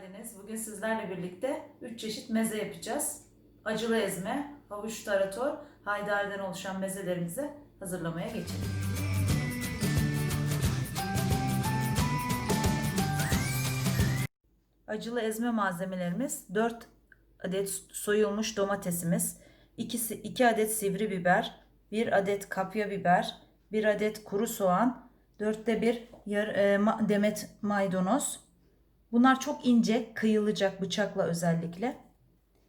geldiniz. Bugün sizlerle birlikte 3 çeşit meze yapacağız. Acılı ezme, havuç tarator, haydariden oluşan mezelerimizi hazırlamaya geçelim. Acılı ezme malzemelerimiz 4 adet soyulmuş domatesimiz, 2, 2 adet sivri biber, 1 adet kapya biber, 1 adet kuru soğan, 4'te 1 yar, e, demet maydanoz. Bunlar çok ince, kıyılacak bıçakla özellikle.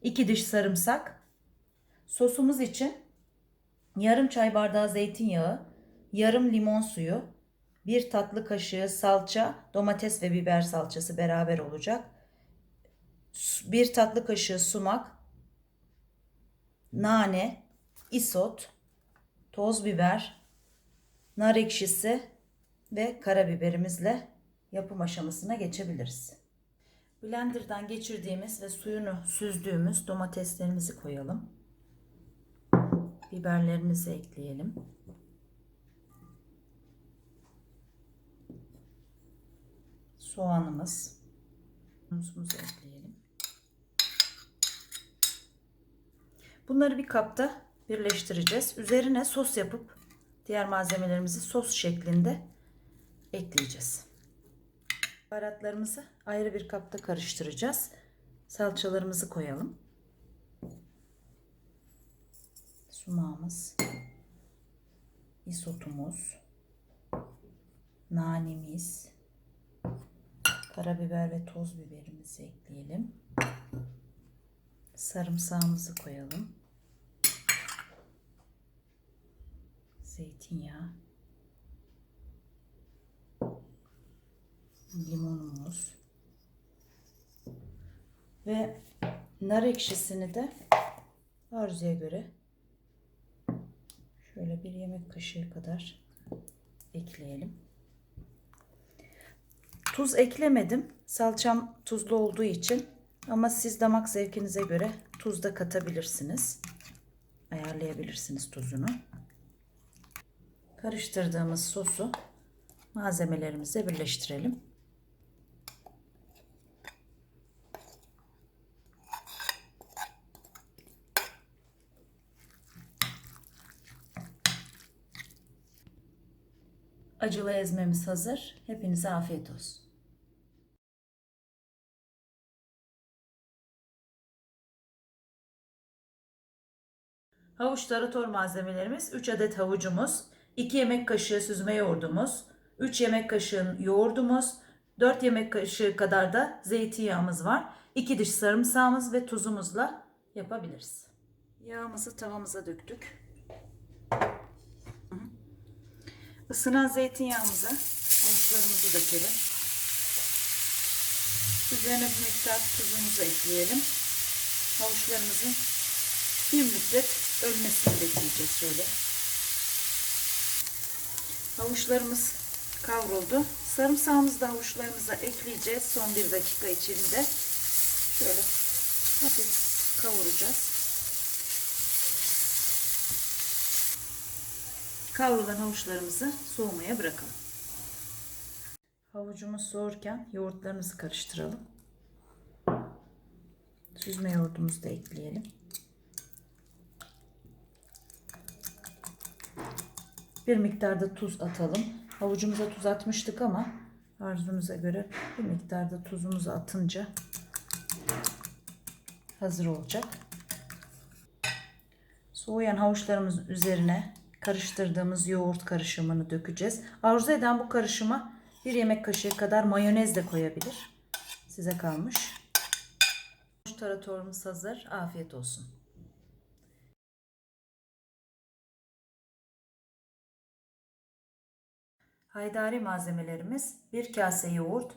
2 diş sarımsak. Sosumuz için yarım çay bardağı zeytinyağı, yarım limon suyu, bir tatlı kaşığı salça, domates ve biber salçası beraber olacak. Bir tatlı kaşığı sumak, nane, isot, toz biber, nar ekşisi ve karabiberimizle yapım aşamasına geçebiliriz. Blender'dan geçirdiğimiz ve suyunu süzdüğümüz domateslerimizi koyalım. Biberlerimizi ekleyelim. Soğanımız. Tuzumuzu ekleyelim. Bunları bir kapta birleştireceğiz. Üzerine sos yapıp diğer malzemelerimizi sos şeklinde ekleyeceğiz. Baharatlarımızı ayrı bir kapta karıştıracağız. Salçalarımızı koyalım. Sumağımız, isotumuz, nanemiz, karabiber ve toz biberimizi ekleyelim. Sarımsağımızı koyalım. Zeytinyağı. Limonumuz. Ve nar ekşisini de arzuya göre şöyle bir yemek kaşığı kadar ekleyelim. Tuz eklemedim. Salçam tuzlu olduğu için ama siz damak zevkinize göre tuz da katabilirsiniz. Ayarlayabilirsiniz tuzunu. Karıştırdığımız sosu malzemelerimize birleştirelim. Acılı ezmemiz hazır. Hepinize afiyet olsun. Havuç tarator malzemelerimiz 3 adet havucumuz, 2 yemek kaşığı süzme yoğurdumuz, 3 yemek kaşığı yoğurdumuz, 4 yemek kaşığı kadar da zeytinyağımız var. 2 diş sarımsağımız ve tuzumuzla yapabiliriz. Yağımızı tavamıza döktük. Isınan zeytinyağımıza havuçlarımızı dökelim. Üzerine bir miktar tuzumuzu ekleyelim. Havuçlarımızın bir müddet ölmesini bekleyeceğiz şöyle. Havuçlarımız kavruldu. Sarımsağımızı da havuçlarımıza ekleyeceğiz. Son bir dakika içinde. Şöyle hafif kavuracağız. Kavrulan havuçlarımızı soğumaya bırakalım. Havucumuz soğurken yoğurtlarımızı karıştıralım. Süzme yoğurdumuzu da ekleyelim. Bir miktar da tuz atalım. Havucumuza tuz atmıştık ama arzunuza göre bir miktar da tuzumuzu atınca hazır olacak. Soğuyan havuçlarımızın üzerine karıştırdığımız yoğurt karışımını dökeceğiz. Arzu eden bu karışıma bir yemek kaşığı kadar mayonez de koyabilir. Size kalmış. Taratorumuz hazır. Afiyet olsun. Haydari malzemelerimiz 1 kase yoğurt,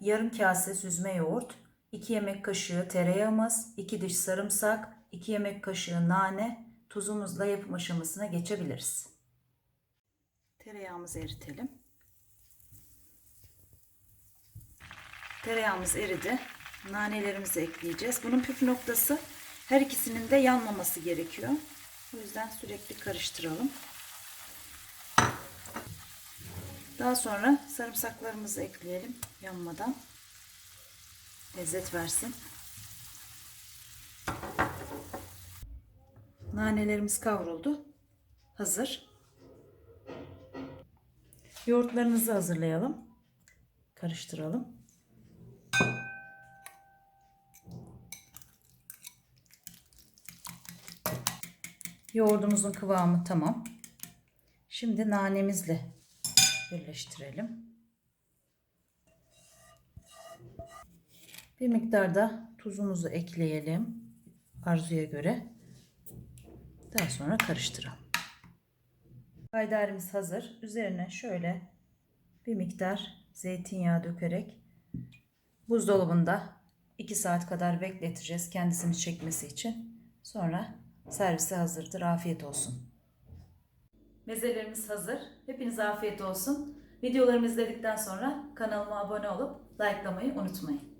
yarım kase süzme yoğurt, 2 yemek kaşığı tereyağımız, 2 diş sarımsak, 2 yemek kaşığı nane, tuzumuzla yapım aşamasına geçebiliriz. Tereyağımızı eritelim. Tereyağımız eridi. Nanelerimizi ekleyeceğiz. Bunun püf noktası her ikisinin de yanmaması gerekiyor. O yüzden sürekli karıştıralım. Daha sonra sarımsaklarımızı ekleyelim yanmadan. lezzet versin. Nanelerimiz kavruldu. Hazır. Yoğurtlarımızı hazırlayalım. Karıştıralım. Yoğurdumuzun kıvamı tamam. Şimdi nanemizle birleştirelim. Bir miktar da tuzumuzu ekleyelim arzuya göre. Daha sonra karıştıralım. Haydarimiz hazır. Üzerine şöyle bir miktar zeytinyağı dökerek buzdolabında 2 saat kadar bekleteceğiz kendisini çekmesi için. Sonra servise hazırdır. Afiyet olsun. Mezelerimiz hazır. Hepinize afiyet olsun. Videolarımı izledikten sonra kanalıma abone olup likelamayı unutmayın.